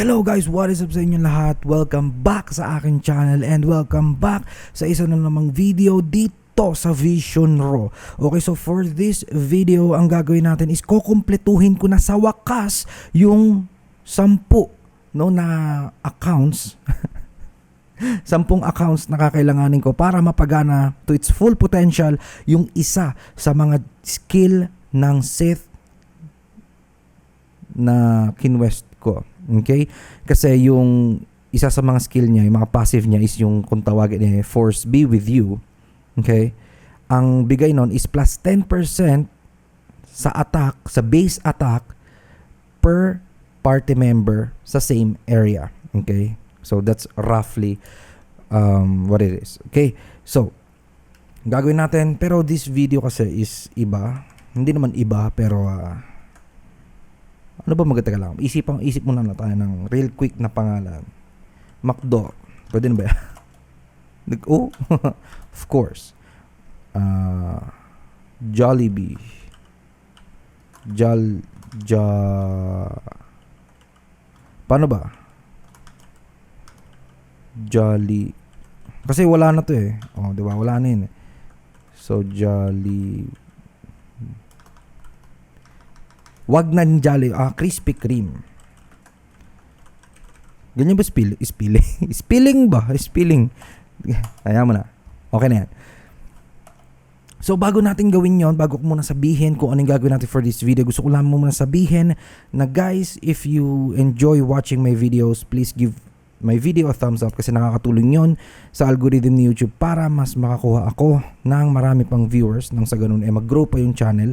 Hello guys, what is up sa inyo lahat? Welcome back sa aking channel and welcome back sa isa na namang video dito sa Vision Raw. Okay, so for this video, ang gagawin natin is kukumpletuhin ko na sa wakas yung sampu no, na accounts sampung accounts na kakailanganin ko para mapagana to its full potential yung isa sa mga skill ng Sith na kinwest ko. Okay? Kasi yung isa sa mga skill niya, yung mga passive niya is yung kung tawagin niya, force be with you. Okay? Ang bigay nun is plus 10% sa attack, sa base attack per party member sa same area. Okay? So that's roughly um, what it is. Okay? So, gagawin natin, pero this video kasi is iba. Hindi naman iba, pero uh, ano ba maganda lang? Isip, ang isip muna na tayo ng real quick na pangalan. McDo. Pwede na ba yan? Nag- oh, of course. Uh, Jollibee. Jol... Ja... Paano ba? Jolly... Kasi wala na to eh. Oh, di ba? Wala na yun eh. So, Jolly... Wag na Jolly. Ah, Krispy Kreme. Ganyan ba spill, spilling? spilling ba? Spilling. Kaya mo na. Okay na yan. So bago natin gawin yon, bago ko muna sabihin kung anong gagawin natin for this video, gusto ko lang muna sabihin na guys, if you enjoy watching my videos, please give my video a thumbs up kasi nakakatulong yon sa algorithm ni YouTube para mas makakuha ako ng marami pang viewers nang sa ganun eh mag-grow pa yung channel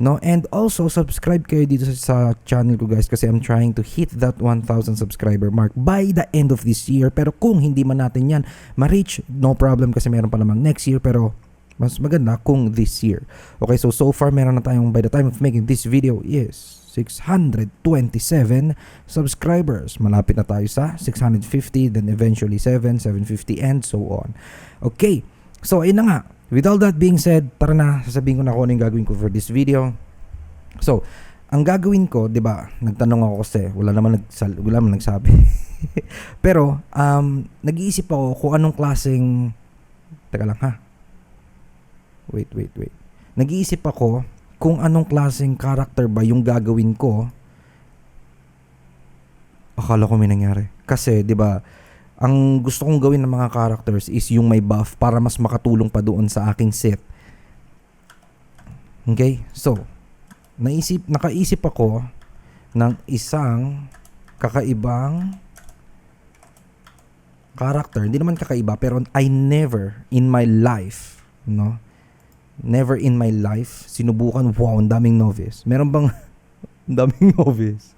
no and also subscribe kayo dito sa, sa channel ko guys kasi I'm trying to hit that 1,000 subscriber mark by the end of this year pero kung hindi man natin yan ma-reach no problem kasi meron pa namang next year pero mas maganda kung this year okay so so far meron na tayong by the time of making this video is 627 subscribers. Malapit na tayo sa 650, then eventually 7, 750, and so on. Okay, so ayun na nga. With all that being said, tara na, sasabihin ko na kung ano yung gagawin ko for this video. So, ang gagawin ko, 'di ba? Nagtanong ako kasi wala naman nagsal, wala naman nagsabi. Pero um nag-iisip ako kung anong klaseng Teka lang ha. Wait, wait, wait. Nag-iisip ako kung anong klaseng character ba yung gagawin ko, akala ko may nangyari. Kasi, di ba, ang gusto kong gawin ng mga characters is yung may buff para mas makatulong pa doon sa aking set. Okay? So, naisip, nakaisip ako ng isang kakaibang character. Hindi naman kakaiba, pero I never in my life, no? Never in my life sinubukan, wow, ang daming novice. Meron bang ang daming novice?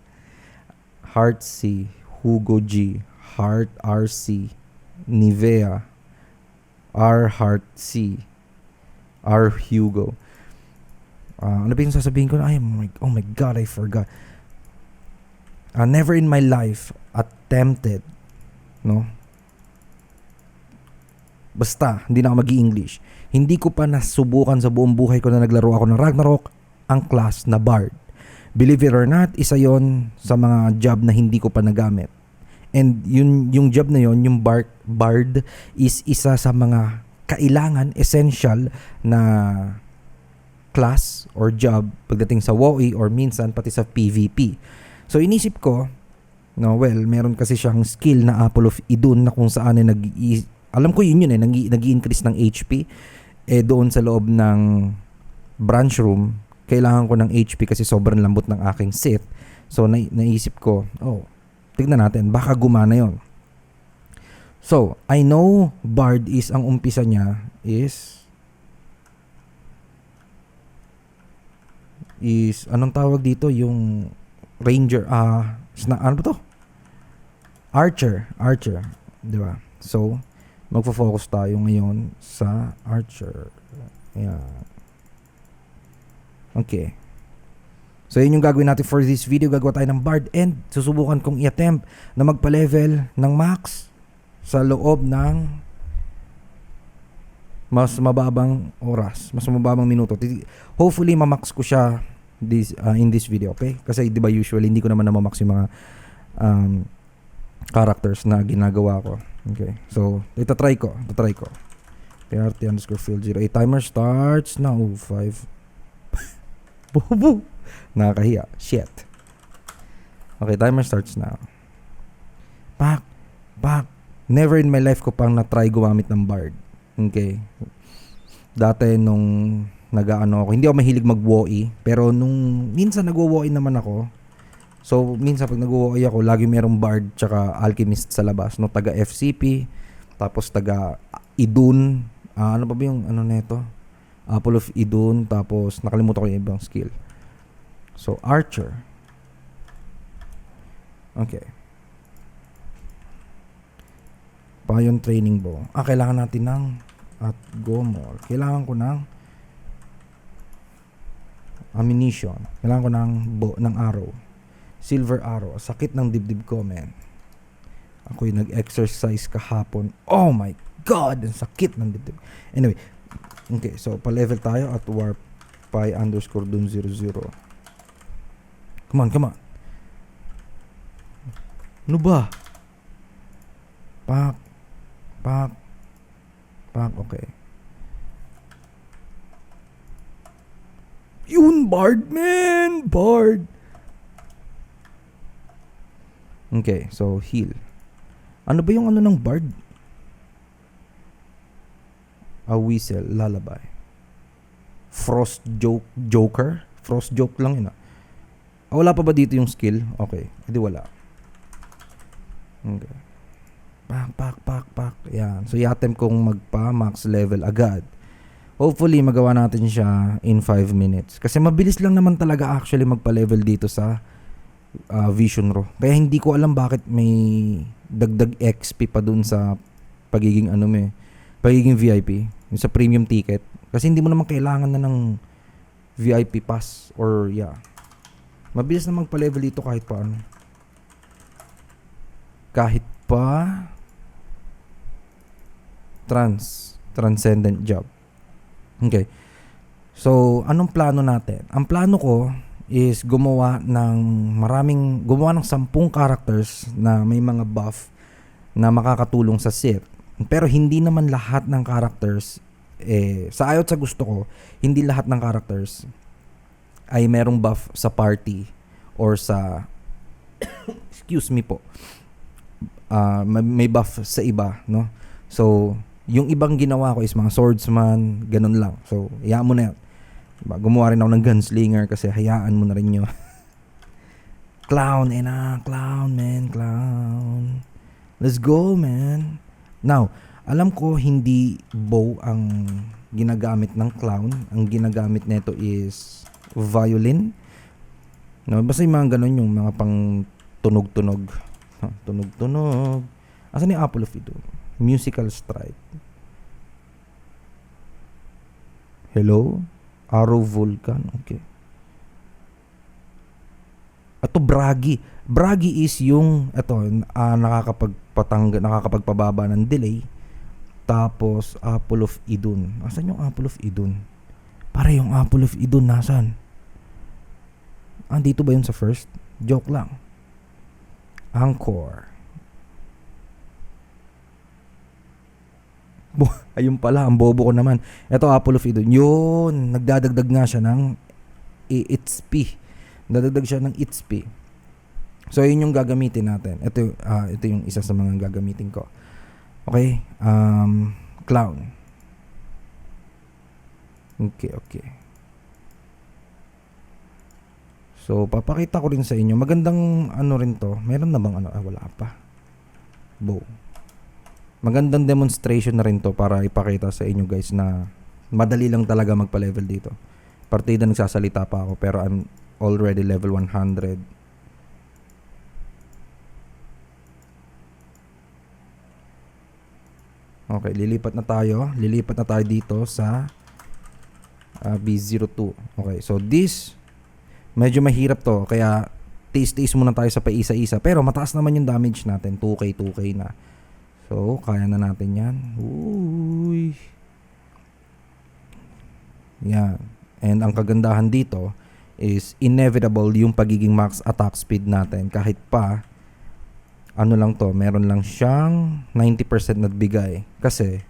Heart C, Hugo G, Heart RC, Nivea, R Heart C, R Hugo. Uh, ano ba yung sasabihin ko? Ay, oh my, oh my God, I forgot. Uh, never in my life attempted, no? Basta, hindi na ako mag-English hindi ko pa nasubukan sa buong buhay ko na naglaro ako ng Ragnarok ang class na Bard. Believe it or not, isa yon sa mga job na hindi ko pa nagamit. And yun, yung job na yon, yung bar, Bard, is isa sa mga kailangan, essential na class or job pagdating sa WoE or minsan pati sa PvP. So inisip ko, no, well, meron kasi siyang skill na Apple of Idun na kung saan ay nag alam ko yun yun eh, nag, nag-increase ng HP eh doon sa loob ng branch room, kailangan ko ng HP kasi sobrang lambot ng aking Sith. So na- naisip ko, oh, tignan natin, baka gumana 'yon. So, I know Bard is ang umpisa niya is is anong tawag dito yung ranger ah uh, ano ba to? Archer, archer, 'di ba? So, magfo-focus tayo ngayon sa Archer. Ayan. Okay. So, yun yung gagawin natin for this video. Gagawa tayo ng Bard and susubukan kong i-attempt na magpa-level ng max sa loob ng mas mababang oras, mas mababang minuto. Hopefully, mamax ko siya this, uh, in this video, okay? Kasi, di ba, usually, hindi ko naman na mamax yung mga um, characters na ginagawa ko. Okay. So, ito try ko. Ito try ko. PRT underscore field 08. Timer starts na. Oh, 5. Bobo. Nakakahiya. Shit. Okay, timer starts now. Pak. Pak. Never in my life ko pang na-try gumamit ng bard. Okay. Dati nung nag-ano ako, hindi ako mahilig mag-WoE, pero nung minsan nag-WoE naman ako, so minsan pag nag-WoE ako, lagi merong bard tsaka alchemist sa labas, no, taga FCP, tapos taga Idun, ah, ano pa ba yung ano nito? Apple of Idun, tapos nakalimutan ko yung ibang skill. So, Archer. Okay. Payon training bow. Ah, kailangan natin ng at gomol. Kailangan ko ng ammunition. Kailangan ko ng bow, ng arrow. Silver arrow. Sakit ng dibdib ko, man. Ako yung nag-exercise kahapon. Oh my God! Ang sakit ng dibdib. Anyway. Okay, so pa-level tayo at warp pi underscore dun 00. Come on, come on. Ano ba? Pak. Pak. Pak, okay. Yun, Bard, man! Bard! Okay, so heal. Ano ba yung ano ng Bard? A whistle, lullaby. Frost joke, joker? Frost joke lang yun ah. Ah, wala pa ba dito yung skill? Okay, hindi wala. Okay. Pak, pak, pak, pak. Yan. So, i-attempt kong magpa max level agad. Hopefully, magawa natin siya in 5 minutes. Kasi mabilis lang naman talaga actually magpa-level dito sa uh, Vision Raw. Kaya hindi ko alam bakit may dagdag XP pa dun sa pagiging ano may pagiging VIP, yung sa premium ticket. Kasi hindi mo naman kailangan na ng VIP pass or yeah. Mabilis na magpa-level dito kahit paano. Kahit pa trans transcendent job. Okay. So, anong plano natin? Ang plano ko is gumawa ng maraming gumawa ng sampung characters na may mga buff na makakatulong sa Sith. Pero hindi naman lahat ng characters eh sa ayot sa gusto ko, hindi lahat ng characters ay merong buff sa party or sa excuse me po. Uh, may buff sa iba, no? So, yung ibang ginawa ko is mga swordsman, ganun lang. So, hayaan mo na yan. Diba? Gumawa rin ako ng gunslinger kasi hayaan mo na rin yun. clown, eh na, clown, man, clown. Let's go, man. Now, alam ko hindi bow ang ginagamit ng clown. Ang ginagamit nito is violin. No, basta yung mga ganun yung mga pang tunog-tunog. Tunog-tunog. Asan yung Apple of Idol? Musical Strike. Hello? Arrow Vulcan. Okay. Ito Bragi. Bragi is yung ito uh, nakakapagpatangga nakakapagpababa ng delay. Tapos Apple of Idun. Asan yung Apple of Idun? Para yung Apple of Idun nasan? Andito ba yun sa first? Joke lang. Anchor. Ayun pala, ang bobo ko naman. Ito, Apple of. Yun, nagdadagdag nga siya ng ITSP. Dadagdag siya ng ITSP. So, yun yung gagamitin natin. Ito, uh, ito yung isa sa mga gagamitin ko. Okay? Um, clown. Okay, okay. So, papakita ko rin sa inyo. Magandang ano rin to. Meron na bang ano? Ah, wala pa. Bow magandang demonstration na rin to para ipakita sa inyo guys na madali lang talaga magpa-level dito. Partida nagsasalita pa ako pero I'm already level 100. Okay, lilipat na tayo. Lilipat na tayo dito sa uh, B02. Okay, so this medyo mahirap to kaya taste-taste muna tayo sa paisa-isa pero mataas naman yung damage natin 2k 2k na So, kaya na natin yan. Uy. Yan. And ang kagandahan dito is inevitable yung pagiging max attack speed natin kahit pa ano lang to, meron lang siyang 90% na bigay. Kasi,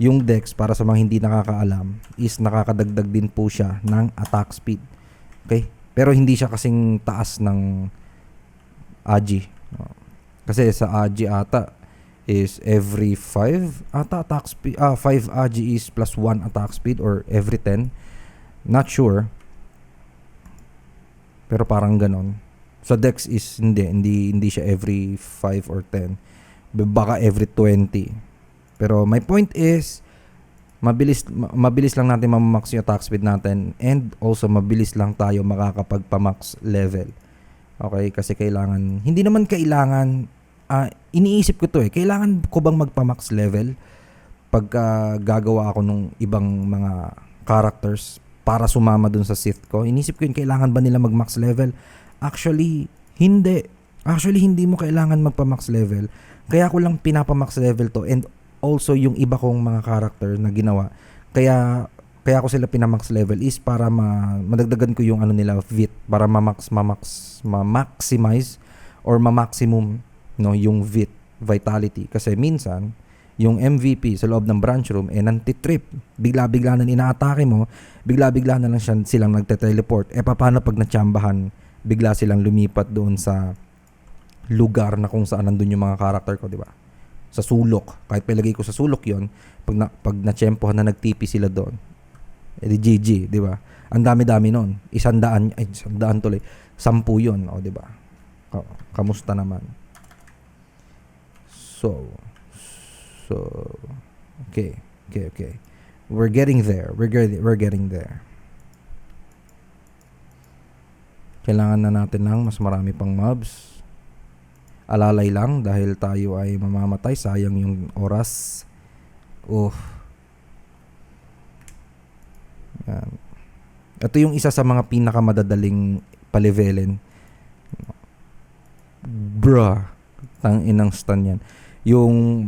yung Dex, para sa mga hindi nakakaalam, is nakakadagdag din po siya ng attack speed. Okay? Pero hindi siya kasing taas ng Agi. Kasi sa Agi ata is every 5 ata attack speed ah 5 Agi is plus 1 attack speed or every 10 not sure. Pero parang ganon. Sa Dex is hindi hindi hindi siya every 5 or 10 B- baka every 20 pero my point is mabilis ma- mabilis lang natin mamax yung attack speed natin and also mabilis lang tayo makakapagpa-max level. Okay kasi kailangan hindi naman kailangan ah, iniisip ko to eh kailangan ko bang magpa-max level pagka gagawa ako nung ibang mga characters para sumama dun sa Sith ko? Inisip ko yun kailangan ba nila mag-max level? Actually hindi. Actually hindi mo kailangan magpa-max level. Kaya ko lang pinapa-max level to and also yung iba kong mga character na ginawa. Kaya kaya ko sila pinamax level is para ma, madagdagan ko yung ano nila vit para ma-max ma-max ma-maximize or ma-maximum no yung vit vitality. Kasi minsan yung MVP sa loob ng branch room eh nantitrip. Bigla-bigla na inaatake mo bigla-bigla na lang siya, silang nagte-teleport. Eh paano pag natsambahan bigla silang lumipat doon sa lugar na kung saan nandun yung mga character ko di ba sa sulok. Kahit palagay ko sa sulok yon pag, na, pag natsyempohan na nag-TP sila doon, eh di GG, di ba? Ang dami-dami nun. Isandaan, ay, isandaan tuloy. Sampu yun, o di ba? Ka- Kamusta naman? So, so, okay, okay, okay. We're getting there. We're, get, we're getting there. Kailangan na natin ng mas marami pang mobs alalay lang dahil tayo ay mamamatay. Sayang yung oras. Oh. Yan. Ito yung isa sa mga pinakamadadaling palevelin. Bruh. Tang inang stun yan. Yung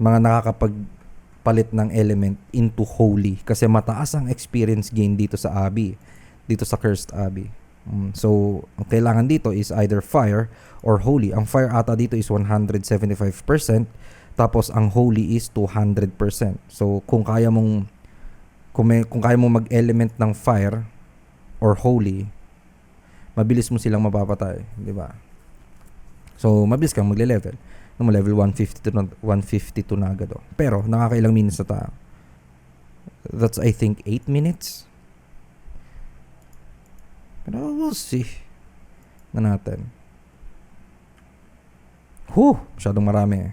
mga nakakapagpalit ng element into holy. Kasi mataas ang experience gain dito sa Abbey. Dito sa Cursed Abbey. Mm, so, ang kailangan dito is either fire or holy. Ang fire ata dito is 175%, tapos ang holy is 200%. So, kung kaya mong kung, may, kung kaya mong mag-element ng fire or holy, mabilis mo silang mapapatay, di ba? So, mabilis kang magle-level. Mo level 150 to 152 na agad. oh. Pero nakakailang minutes na tayo. That's I think 8 minutes. Pero we'll see. Na natin. Huh, masyadong marami.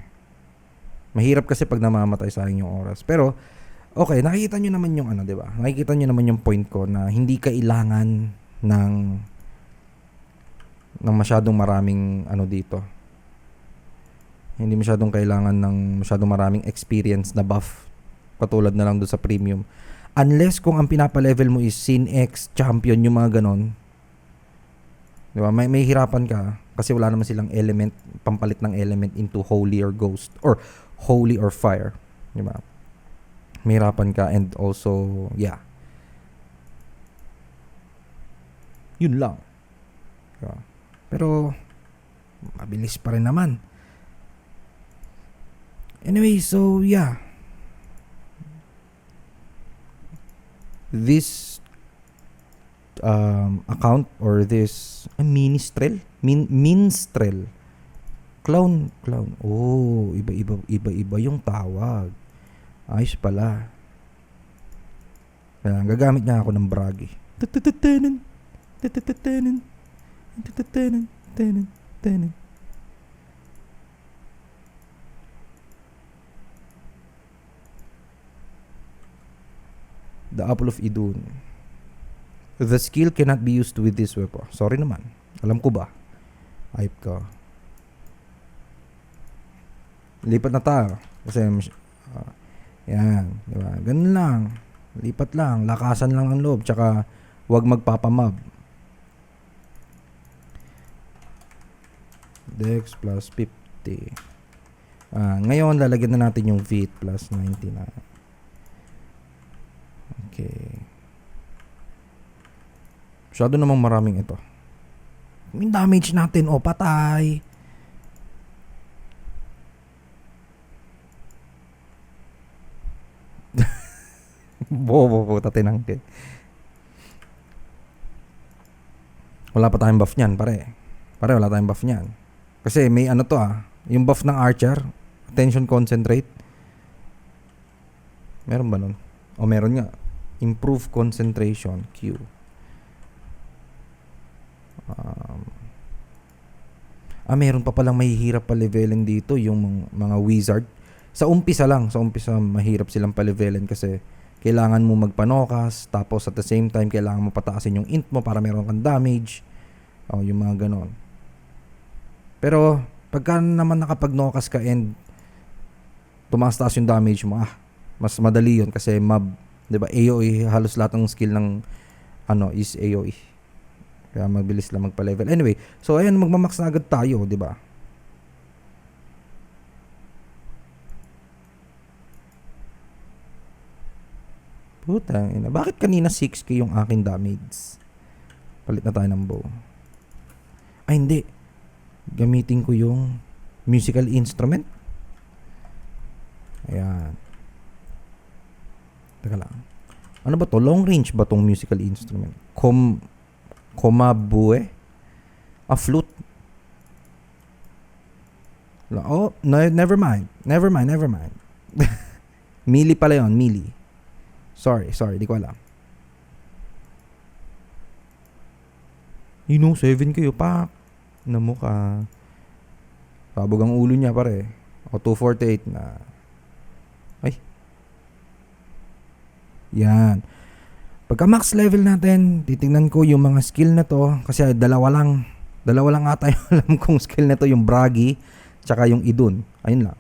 Mahirap kasi pag namamatay sa akin yung oras. Pero, okay, nakikita nyo naman yung ano, di ba? Nakikita nyo naman yung point ko na hindi kailangan ng ng masyadong maraming ano dito. Hindi masyadong kailangan ng masyadong maraming experience na buff katulad na lang doon sa premium. Unless kung ang pinapa-level mo is Sin X, Champion, yung mga ganon. Di ba? May, may hirapan ka kasi wala naman silang element, pampalit ng element into holy or ghost or holy or fire. Di ba? May hirapan ka and also, yeah. Yun lang. Di ba? Pero, mabilis pa rin naman. Anyway, so yeah. This um, account or this uh, ministrel min minstrel clown clown oh iba iba iba iba yung tawag ayos pala Kaya gagamit niya ako ng. Tenen. Tenen. The Apple of Idun. The skill cannot be used with this weapon. Sorry naman. Alam ko ba? Ayip ka. Lipat na tayo. Kasi, uh, yan. Di ba? Ganun lang. Lipat lang. Lakasan lang ang loob. Tsaka, wag magpapamab. Dex plus 50. Ah, ngayon, lalagyan na natin yung VIT plus 99. Okay. Masyado namang maraming ito. Yung damage natin, o oh, patay. Bobo po tatinangke. Wala pa tayong buff niyan, pare. Pare, wala tayong buff niyan. Kasi may ano to ah, yung buff ng archer, attention concentrate. Meron ba nun? O meron nga. Improve concentration, Q. Um, ah, meron pa palang mahihirap pa levelin dito yung mga, wizard. Sa umpisa lang, sa umpisa mahirap silang pa-levelin kasi kailangan mo magpanokas, tapos at the same time kailangan mo pataasin yung int mo para meron kang damage. O, yung mga ganon. Pero, pagka naman nakapag-nokas ka and tumaas-taas yung damage mo, ah, mas madali yun kasi mab, 'di ba? AOE halos lahat ng skill ng ano is AOE. Kaya mabilis lang magpa-level. Anyway, so ayun magmamax na agad tayo, 'di ba? Puta, ina. Bakit kanina 6k yung aking damage? Palit na tayo ng bow. Ay, hindi. Gamitin ko yung musical instrument. Ayan. Teka lang. Ano ba to? Long range ba tong musical instrument? Kom... Komabue? A flute? Oh, no, never mind. Never mind, never mind. Mili pala yun, Mili. Sorry, sorry, di ko alam. You know, 7 kayo, pak. Na mukha. Sabog ang ulo niya, pare. O, 248 na. Ay. Yan. Pagka max level natin, titingnan ko yung mga skill na to. Kasi dalawa lang. Dalawa lang ata yung alam kong skill na to. Yung Bragi, tsaka yung Idun. Ayun lang.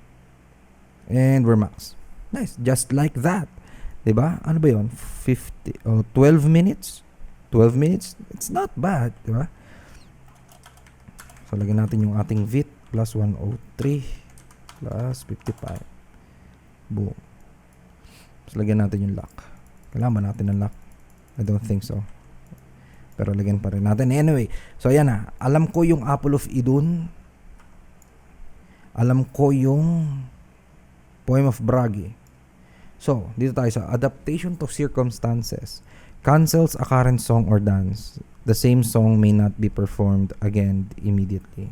And we're max. Nice. Just like that. 'Di ba? Ano ba 'yon? 50 oh, 12 minutes. 12 minutes. It's not bad, 'di ba? So lagyan natin yung ating VIT plus 103 plus 55. Boom. Tapos lagyan natin yung lock. Kailangan natin ng lock? I don't think so. Pero lagyan pa rin natin. Anyway, so ayan na. Alam ko yung Apple of Idun. Alam ko yung Poem of Bragi. So, dito tayo sa adaptation to circumstances. Cancels a current song or dance. The same song may not be performed again immediately.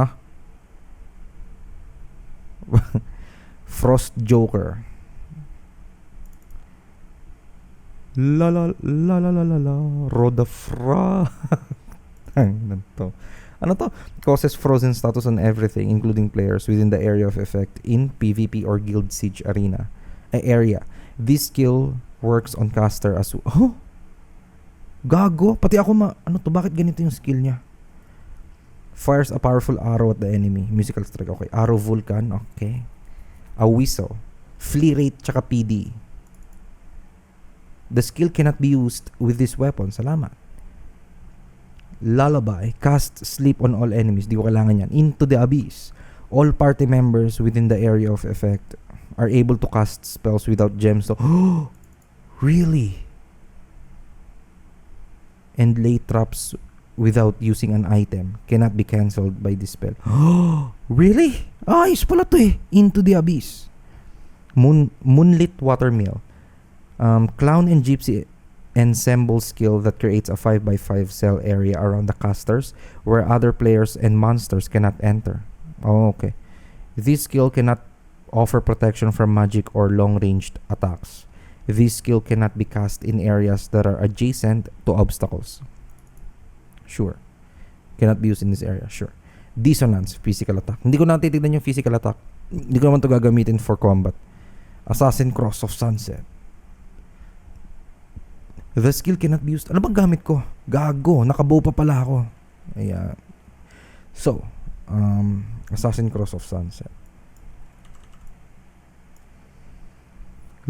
Huh? Frost Joker. La la la la la la la Rodafra. Ano to? Ano to? Causes frozen status on everything, including players within the area of effect in PvP or Guild Siege arena eh, area. This skill works on caster as well. Oh? Gago? Pati ako ma... Ano to? Bakit ganito yung skill niya? Fires a powerful arrow at the enemy. Musical strike. Okay. Arrow Vulcan. Okay. A whistle. Flea rate tsaka PD. The skill cannot be used with this weapon. Salamat. Lullaby, cast sleep on all enemies. Di ko kailangan yan. Into the abyss. All party members within the area of effect are able to cast spells without gems. So, really? And lay traps without using an item cannot be cancelled by this spell. really? Ayos pala to eh. Into the abyss. Moon, moonlit watermill. Um, clown and gypsy ensemble skill that creates a 5x5 cell area around the casters where other players and monsters cannot enter. Oh, okay. This skill cannot offer protection from magic or long-ranged attacks. This skill cannot be cast in areas that are adjacent to obstacles. Sure. Cannot be used in this area. Sure. Dissonance, physical attack. Hindi ko na titignan yung physical attack. Hindi ko naman to gagamitin for combat. Assassin Cross of Sunset. The skill cannot be used. Ano bang gamit ko? Gago. Nakabow pa pala ako. Ayan. So, um, Assassin Cross of Sunset.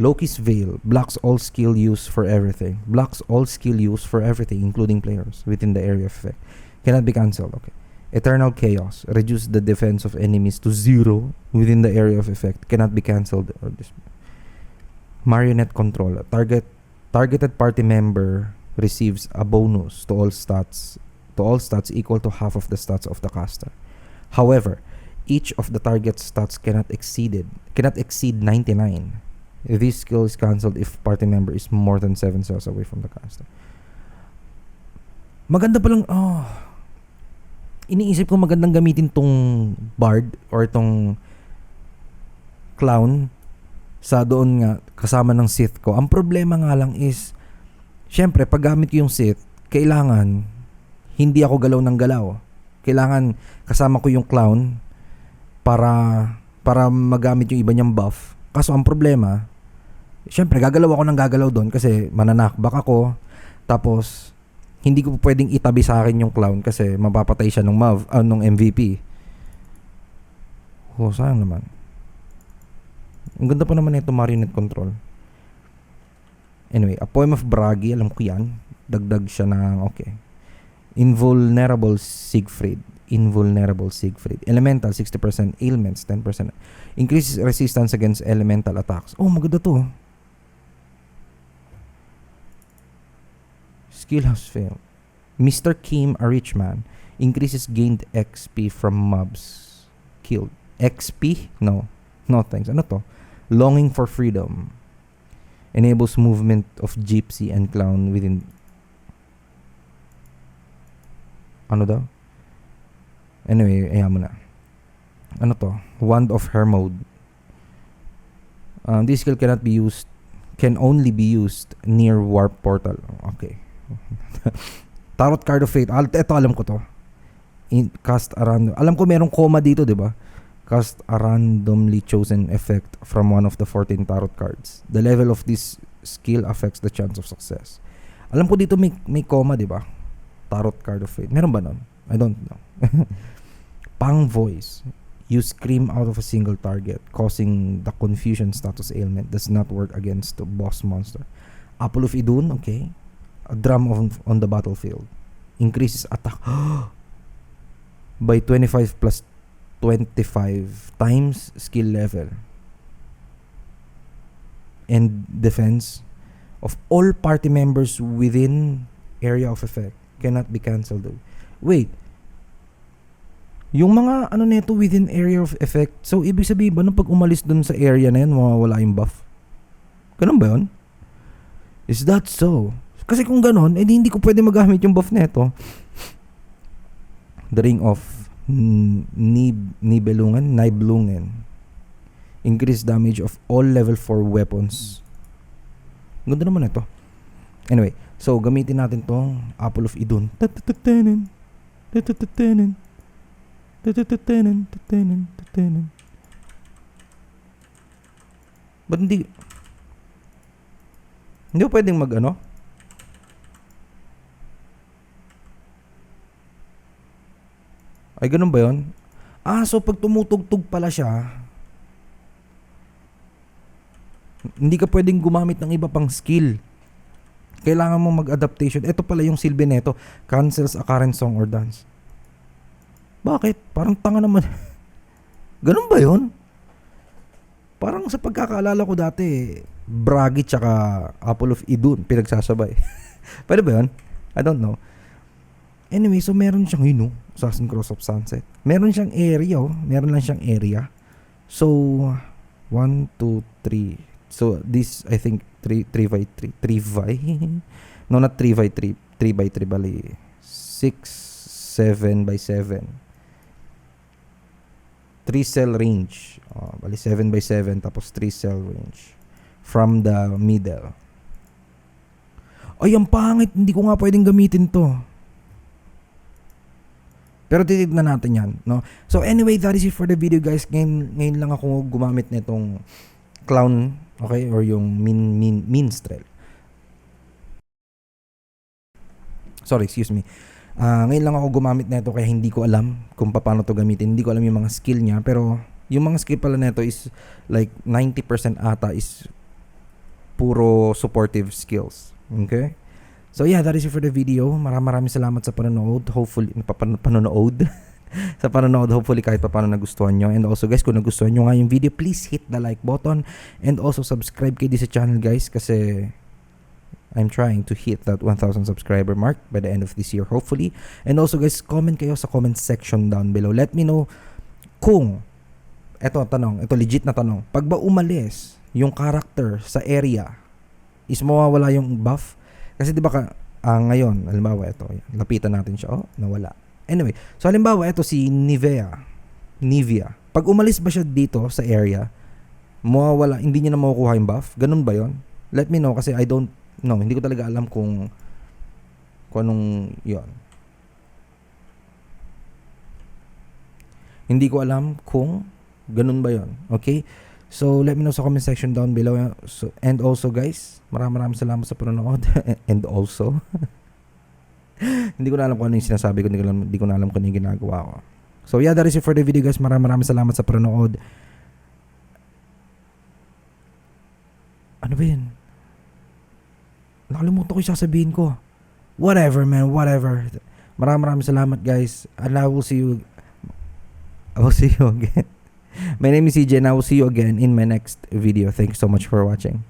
Loki's Veil blocks all skill use for everything. Blocks all skill use for everything, including players, within the area of effect. Cannot be cancelled. Okay. Eternal Chaos. Reduce the defense of enemies to zero within the area of effect. Cannot be cancelled. Marionette Control. Target targeted party member receives a bonus to all stats to all stats equal to half of the stats of the caster. However, each of the target stats cannot exceeded cannot exceed 99 This skill is cancelled if party member is more than 7 cells away from the caster. Maganda palang, oh. Iniisip ko magandang gamitin tong bard or tong clown sa doon nga kasama ng Sith ko. Ang problema nga lang is, syempre, pag gamit yung Sith, kailangan hindi ako galaw ng galaw. Kailangan kasama ko yung clown para para magamit yung iba niyang buff. Kaso ang problema, syempre gagalaw ako ng gagalaw doon kasi mananakbak ako. Tapos hindi ko pwedeng itabi sa akin yung clown kasi mapapatay siya nung MAV, ah, nung MVP. Oh, sayang naman. Ang ganda pa naman ito marionette control. Anyway, a poem of Bragi, alam ko yan. Dagdag siya ng, okay. Invulnerable Siegfried. Invulnerable Siegfried. Elemental, 60%. Ailments, 10%. Increases resistance against elemental attacks. Oh, maganda to. Skill has failed. Mr. Kim, a rich man, increases gained XP from mobs killed. XP? No. No thanks. Ano to? Longing for freedom. Enables movement of gypsy and clown within... Ano daw? Anyway, ayan mo na. Ano to? Wand of Hermode. Um, this skill cannot be used can only be used near warp portal. Okay. Tarot card of fate. Al- Ito alam ko to. In, cast a random. Alam ko merong comma dito, 'di ba? Cast a randomly chosen effect from one of the 14 tarot cards. The level of this skill affects the chance of success. Alam ko dito may may comma, 'di ba? Tarot card of fate. Meron ba nun? I don't know. Pang voice. You scream out of a single target, causing the confusion status ailment. Does not work against the boss monster. Apple of Idun, okay. A drum on, on the battlefield. Increases attack by 25 plus 25 times skill level. And defense of all party members within area of effect cannot be cancelled. Wait, yung mga ano nito within area of effect, so ibig sabihin ba nung pag umalis dun sa area na yan, mawawala yung buff? Ganun ba yun? Is that so? Kasi kung ganun, edi hindi ko pwede magamit yung buff nito. The Ring of Nibelungen, Nibelungen. Increase damage of all level 4 weapons. Ganda naman ito. Anyway, so gamitin natin tong Apple of Idun. Tatatatanan. Tatatatanan. Tatatatanan, tatanan, tatanan. Ba't hindi... Hindi ko pwedeng mag ano? Ay, ganun ba yun? Ah, so pag tumutugtog pala siya, hindi ka pwedeng gumamit ng iba pang skill. Kailangan mo mag-adaptation. Ito pala yung silbi nito. Cancels a current song or dance. Bakit? Parang tanga naman. Ganun ba yun? Parang sa pagkakaalala ko dati, Bragi tsaka Apple of Idun, pinagsasabay. Pwede ba yun? I don't know. Anyway, so meron siyang, yun, no? Assassin's Cross of Sunset. Meron siyang area, oh. Meron lang siyang area. So, 1, 2, 3. So, this, I think, 3, 3 by 3. 3 by? no, not 3 by 3. 3 by 3, bali. 6, 7 by 7. 3 cell range. Oh, bali 7 by 7 tapos 3 cell range. From the middle. Ay, ang pangit. Hindi ko nga pwedeng gamitin to. Pero titignan natin yan, no? So anyway, that is it for the video guys. Ngayon, ngayon lang ako gumamit nitong clown, okay? Or yung min, min, minstrel. Sorry, excuse me. Ah, ngayon lang ako gumamit nito kaya hindi ko alam kung paano to gamitin. Hindi ko alam yung mga skill niya, pero yung mga skill pala nito is like 90% ata is puro supportive skills. Okay? So yeah, that is it for the video. Maraming maraming salamat sa panonood. Hopefully, papan- panonood. sa panonood, hopefully kahit paano nagustuhan nyo. And also guys, kung nagustuhan nyo nga yung video, please hit the like button. And also subscribe kayo sa channel guys kasi I'm trying to hit that 1,000 subscriber mark by the end of this year, hopefully. And also guys, comment kayo sa comment section down below. Let me know kung eto tanong, ito legit na tanong. Pag ba umalis yung character sa area, is mawawala yung buff? Kasi 'di ba ka ah, ngayon, halimbawa ito, lapitan natin siya. Oh, nawala. Anyway, so halimbawa ito si Nivea. Nivea. Pag umalis ba siya dito sa area, mawawala, hindi niya na makukuha yung buff? Ganun ba 'yon? Let me know kasi I don't know, hindi ko talaga alam kung kung anong 'yon. Hindi ko alam kung ganun ba 'yon. Okay? So, let me know sa comment section down below. So, and also, guys, maraming maraming salamat sa panonood. and also, hindi ko na alam kung ano yung sinasabi ko. Hindi ko, alam, hindi ko na alam kung ano yung ginagawa ko. So, yeah, that is it for the video, guys. Maraming maraming salamat sa panonood. Ano ba yun? Nakalimutan ko yung sasabihin ko. Whatever, man. Whatever. Maraming maraming salamat, guys. And I will see you. I will see you again. My name is CJ and I will see you again in my next video. Thanks so much for watching.